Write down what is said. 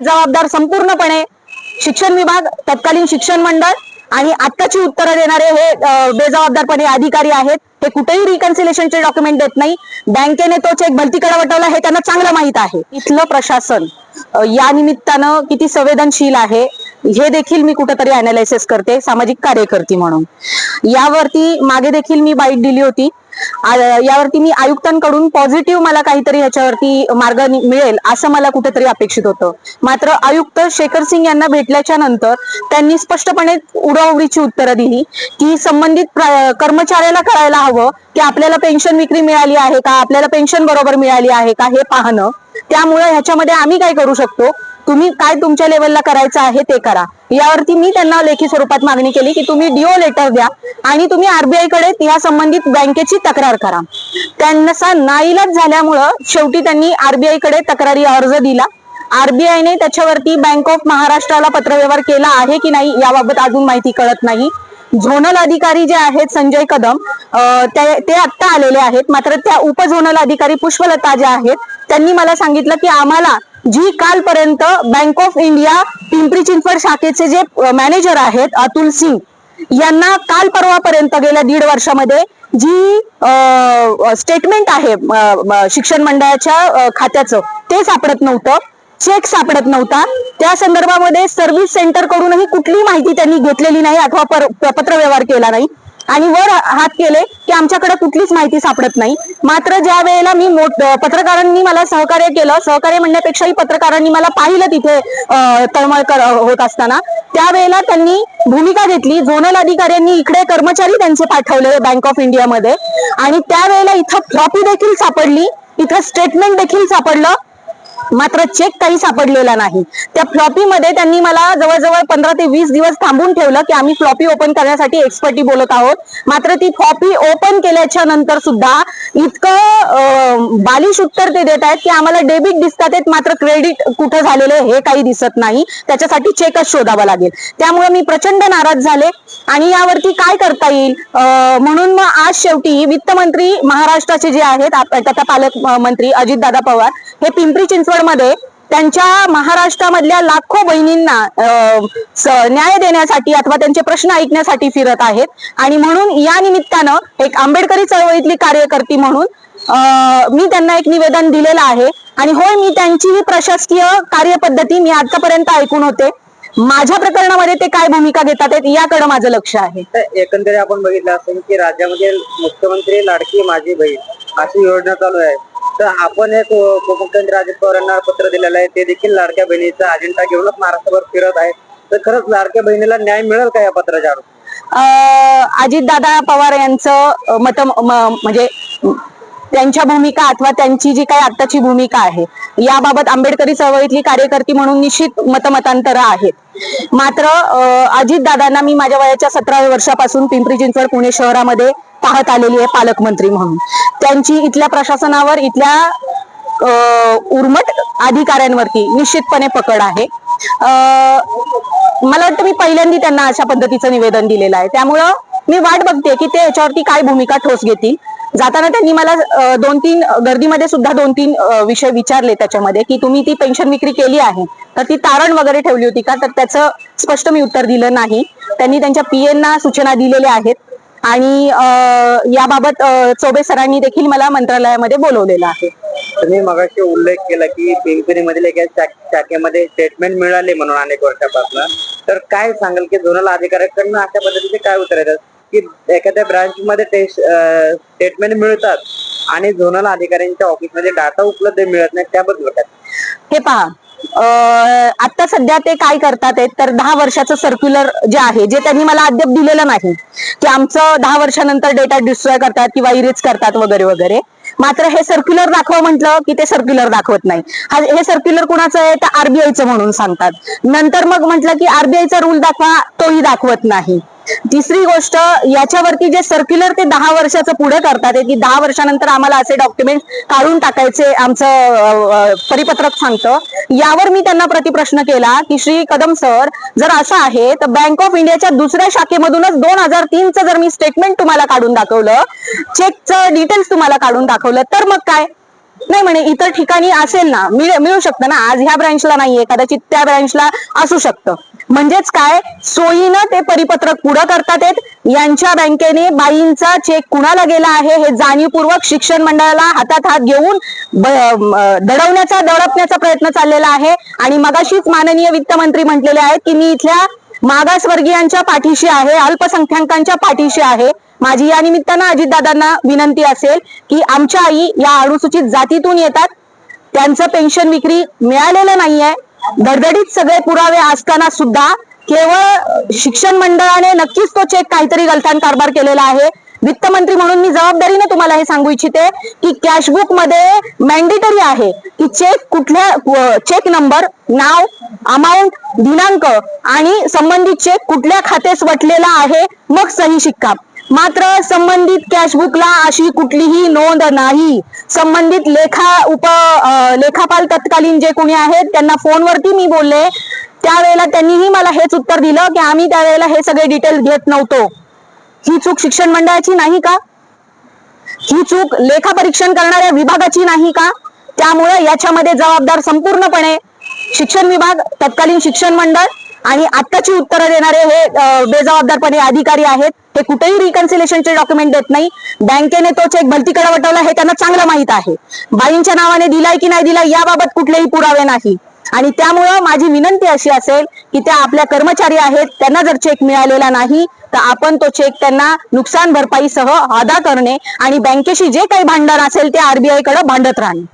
जबाबदार संपूर्णपणे शिक्षण विभाग तत्कालीन शिक्षण मंडळ आणि आत्ताची उत्तरं देणारे हे बेजबाबदारपणे अधिकारी आहेत. हे कुठेही रिकन्सिलेशनचे डॉक्युमेंट देत नाही. बँकेने तो चेक भलतीकडे वटवला हे त्यांना चांगलं माहीत आहे. इथलं प्रशासन या निमित्तानं किती संवेदनशील आहे. हे देखील मी कुठेतरी अनालिसिस करते सामाजिक कार्यकर्ती म्हणून. यावरती मागे देखील मी बाईट दिली होती. यावरती मी आयुक्तांकडून पॉझिटिव्ह मला काहीतरी ह्याच्यावरती मार्ग मिळेल असं मला कुठेतरी अपेक्षित होतं. मात्र आयुक्त शेखर सिंग यांना भेटल्याच्या नंतर त्यांनी स्पष्टपणे उडवडीची उत्तरं दिली की संबंधित कर्मचाऱ्याला कळायला हवं की आपल्याला पेन्शन विक्री मिळाली आहे का आपल्याला पेन्शन बरोबर मिळाली आहे का हे पाहणं. त्यामुळे ह्याच्यामध्ये आम्ही काय करू शकतो? तुम्ही काय तुमच्या लेवलला करायचं आहे ते करा. यावरती मी त्यांना लेखी स्वरूपात मागणी केली की तुम्ही डीओ लेटर द्या आणि तुम्ही आरबीआयकडे या संबंधित बँकेची तक्रार करा. त्यांना नाईलाज झाल्यामुळं शेवटी त्यांनी आरबीआयकडे तक्रारी अर्ज दिला. आरबीआयने त्याच्यावरती बँक ऑफ महाराष्ट्राला पत्रव्यवहार केला आहे की नाही याबाबत अजून माहिती कळत नाही. झोनल अधिकारी जे आहेत संजय कदम ते ते आत्ता आलेले आहेत. मात्र त्या उपझोनल अधिकारी पुष्पलता ज्या आहेत त्यांनी मला सांगितलं की आम्हाला जी कालपर्यंत bank of India Pimpri Chinchwad शाखेचे जे मॅनेजर आहेत अतुल सिंग यांना काल परवापर्यंत गेल्या दीड वर्षामध्ये जी स्टेटमेंट आहे शिक्षण मंडळाच्या खात्याचं ते सापडत नव्हतं. चेक सापडत नव्हता. त्या संदर्भामध्ये सर्व्हिस सेंटर कडूनही कुठली माहिती त्यांनी घेतलेली नाही अथवा प्रपत्र पत्रव्यवहार केला नाही. आणि वर हात केले की आमच्याकडे कुठलीच माहिती सापडत नाही. मात्र ज्या वेळेला मी मोठ पत्रकारांनी मला सहकार्य केलं सहकार्य म्हणण्यापेक्षाही पत्रकारांनी मला पाहिलं तिथे तळमळ होत असताना त्यावेळेला त्यांनी भूमिका घेतली. झोनल अधिकाऱ्यांनी इकडे कर्मचारी त्यांचे पाठवले बँक ऑफ इंडियामध्ये आणि त्यावेळेला इथं फ्लॉपी देखील सापडली. इथं स्टेटमेंट देखील सापडलं. मात्र चेक काही सापडलेला नाही. त्या फ्लॉपी मध्ये त्यांनी मला जवळजवळ पंधरा ते वीस दिवस थांबून ठेवलं की आम्ही फ्लॉपी ओपन करण्यासाठी एक्सपर्टी बोलत आहोत. मात्र ती फ्लॉपी ओपन केल्याच्यानंतर सुद्धा इतकं बालिश उत्तर ते देत आहेत की आम्हाला डेबिट दिसतात आहेत मात्र क्रेडिट कुठं झालेलं हे काही दिसत नाही. त्याच्यासाठी चेकच शोधावा लागेल. त्यामुळे मी प्रचंड नाराज झाले आणि यावरती काय करता येईल? म्हणून मग आज शेवटी वित्तमंत्री महाराष्ट्राचे जे आहेत आता पालकमंत्री पालक मंत्री अजितदादा पवार हे पिंपरी चिंचवडमध्ये त्यांच्या महाराष्ट्रामधल्या लाखो बहिणींना न्याय देण्यासाठी अथवा त्यांचे प्रश्न ऐकण्यासाठी फिरत आहेत. आणि म्हणून या निमित्तानं एक आंबेडकरी चळवळीतली कार्यकर्ती म्हणून मी त्यांना एक निवेदन दिलेलं आहे. आणि होय मी त्यांची ही प्रशासकीय कार्यपद्धती मी आतापर्यंत ऐकून होते. माझ्या प्रकरणामध्ये ते काय भूमिका घेतात याकडे माझं लक्ष आहे. एकंदरीत आपण बघितलं असेल की राज्यामध्ये मुख्यमंत्री लाडकी माझी बहीण अशी योजना चालू आहे. तर आपण एक उपमुख्यमंत्री अजित पवार यांना पत्र दिलेलं आहे. ते देखील लाडक्या बहिणीचा अजेंडा घेऊनच महाराष्ट्रभर फिरत आहे. तर खरंच लाडक्या बहिणीला न्याय मिळेल का या पत्राच्या अजितदादा पवार यांचं मत म्हणजे त्यांच्या भूमिका अथवा त्यांची जी काही आत्ताची भूमिका आहे याबाबत आंबेडकरी चळवळीतली कार्यकर्ती म्हणून निश्चित मतमतांतर आहेत. मात्र अजितदादांना मी माझ्या वयाच्या सतराव्या वर्षापासून पिंपरी चिंचवड पुणे शहरामध्ये पाहत आलेली आहे पालकमंत्री म्हणून. त्यांची इथल्या प्रशासनावर इथल्या उर्मट अधिकाऱ्यांवरती निश्चितपणे पकड आहे. मला वाटतं मी पहिल्यांदा त्यांना अशा पद्धतीचं निवेदन दिलेलं आहे. त्यामुळं मी वाट बघते की ते याच्यावरती काय भूमिका ठोस घेतील. जाताना त्यांनी मला दोन तीन गर्दीमध्ये सुद्धा दोन तीन विषय विचारले त्याच्यामध्ये की तुम्ही ती पेन्शन विक्री केली आहे तर ती तारण वगैरे ठेवली होती का? तर त्याचं स्पष्ट मी उत्तर दिलं नाही. त्यांनी त्यांच्या पीएनना सूचना दिलेल्या आहेत. आणि याबाबत चौबे सरांनी देखील मला मंत्रालयामध्ये बोलवलेलं आहे. तुम्ही मगाशी उल्लेख केला की पिंपरी मधील एका शाख- शाखेमध्ये स्टेटमेंट मिळाले म्हणून अनेक वर्षापासून. तर काय सांगाल की झोनल अधिकाऱ्याकडनं अशा पद्धतीचे काय उत्तर येतात? की एखाद्या ब्रांच मध्ये स्टेटमेंट मिळतात आणि झोनल अधिकाऱ्यांच्या ऑफिसमध्ये डाटा उपलब्ध मिळत नाही त्याबद्दल काय? हे पहा आता सध्या ते काय करतात तर दहा वर्षाचं सर्क्युलर जे आहे जे त्यांनी मला अद्याप दिलेलं नाही की आमचं दहा वर्षानंतर डेटा डिस्ट्रॉय करतात किंवा इरेज करतात वगैरे वगैरे. मात्र हे सर्क्युलर दाखवा म्हटलं की ते सर्क्युलर दाखवत नाही. हे सर्क्युलर कुणाचं आहे तर आरबीआयचं म्हणून सांगतात. नंतर मग म्हटलं की आरबीआयचा रूल दाखवा तोही दाखवत नाही. तिसरी गोष्ट याच्यावरती जे सर्क्युलर ते दहा वर्षाचं पुढे करतात की दहा वर्षानंतर आम्हाला असे डॉक्युमेंट काढून टाकायचे आमचं परिपत्रक सांगतं. यावर मी त्यांना प्रतिप्रश्न केला की श्री कदम सर जर असं आहे तर बँक ऑफ इंडियाच्या दुसऱ्या शाखेमधूनच दोन हजार तीनचं जर मी स्टेटमेंट तुम्हाला काढून दाखवलं चेकचं डिटेल्स तुम्हाला काढून दाखवलं तर मग काय? नाही म्हणे इतर ठिकाणी असेल ना मिळू शकतं ना आज ह्या ब्रँचला नाहीये कदाचित त्या ब्रँचला असू शकतं. म्हणजेच काय? सोयीनं ते परिपत्रक पुढं करतात येत यांच्या बँकेने बाईंचा चेक कुणाला गेला आहे हे जाणीवपूर्वक शिक्षण मंडळाला हातात हात घेऊन दडवण्याचा दडपण्याचा प्रयत्न चाललेला आहे. आणि मगाशीच माननीय वित्तमंत्री म्हटलेले आहेत की मी इथल्या मागासवर्गीयांच्या पाठीशी आहे अल्पसंख्याकांच्या पाठीशी आहे. माझी या निमित्तानं अजितदादांना विनंती असेल की आमच्या आई या अनुसूचित जातीतून येतात. त्यांचं पेन्शन विक्री मिळालेलं नाहीये. दडदडीत सगळे पुरावे असताना सुद्धा केवळ शिक्षण मंडळाने नक्कीच तो चेक काहीतरी गलथान कारभार केलेला आहे. वित्तमंत्री म्हणून मी जबाबदारीने तुम्हाला हे सांगू इच्छिते की कॅशबुकमध्ये मॅन्डेटरी आहे की चेक कुठल्या चेक नंबर नाव अमाऊंट दिनांक आणि संबंधित चेक कुठल्या खात्यास वटलेला आहे मग सही शिक्का मात्र संबंधित कॅशबुकला अशी कुठलीही नोंद नाही. संबंधित लेखा उप लेखापाल तत्कालीन जे कोणी आहेत त्यांना फोनवरती मी बोलले. त्यावेळेला त्यांनीही मला हेच उत्तर दिलं की आम्ही त्यावेळेला हे सगळे डिटेल्स घेत नव्हतो. ही चूक शिक्षण मंडळाची नाही का? ही चूक लेखा परीक्षण करणाऱ्या विभागाची नाही का? त्यामुळे याच्यामध्ये जबाबदार संपूर्णपणे शिक्षण विभाग तत्कालीन शिक्षण मंडळ आणि आत्ताची उत्तरं देणारे हे बेजबाबदारपणे अधिकारी आहेत. ते कुठेही रिकन्सिलेशनचे डॉक्युमेंट देत नाही. बँकेने तो चेक भलतीकडे वटवला हे त्यांना चांगलं माहीत आहे. बाईंच्या नावाने दिलाय की नाही दिलाय याबाबत कुठलेही पुरावे नाही. आणि त्यामुळं माझी विनंती अशी असेल की त्या आपल्या कर्मचारी आहेत त्यांना जर चेक मिळालेला नाही तर आपण तो चेक त्यांना नुकसान भरपाईसह अदा करणे आणि बँकेशी जे काही भांडण असेल ते आरबीआयकडे भांडत राहणे.